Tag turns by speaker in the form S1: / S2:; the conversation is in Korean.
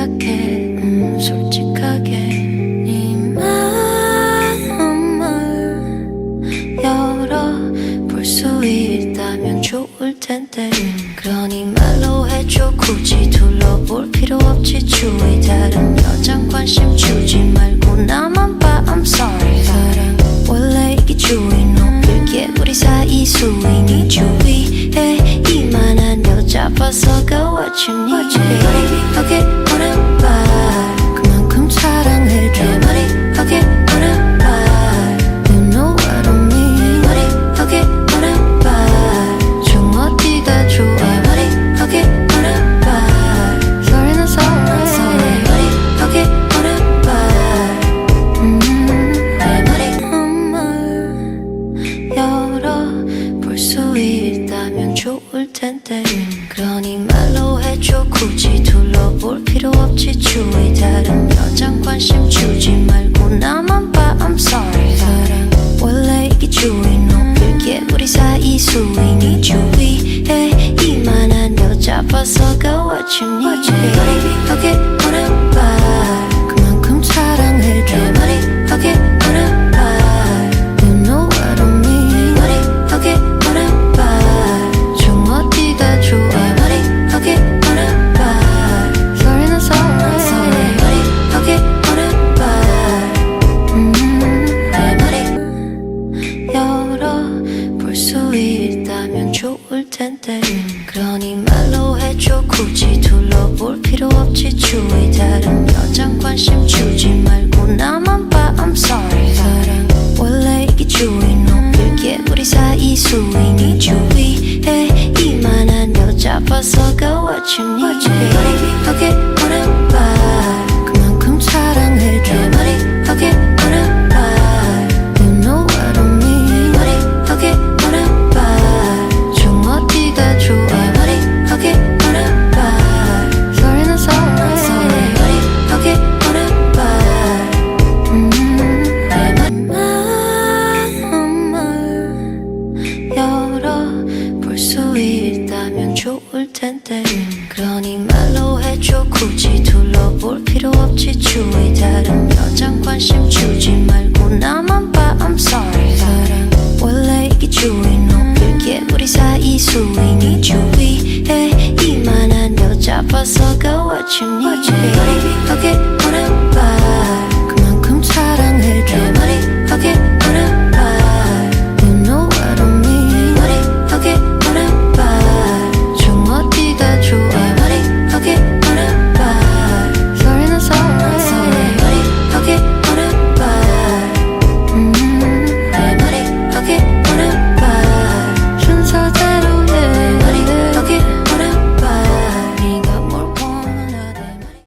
S1: 생각해. 음, 솔직하게 네 마음을 열어 볼 수 있다면 좋을 텐데. 그러니 말로 해줘. 굳이 둘러볼 필요 없지. 주위 다른 여잔 관심 주지 말고 나만 봐. I'm sorry. 사랑 원래 이게 주위 높일 게 우리 사이 수위니 주위에 이만한 여자 봐서 가 what you need 주위 다른 여잔 관심 주지 말고 나만 봐. I'm sorry. 사랑 원래 이게 주위 높일 게 우리 사이 수위니 주위에 이만한 여자 봐서가 what you need 어게 오는 말 이만한 여자 봐서가 what you need 어 관심 주지 말고 나만 봐. I'm sorry. 사랑 원래 이게 주위 높일 게. 우리 사이 수위니 주위에 이만한 여자 봐서가 what you need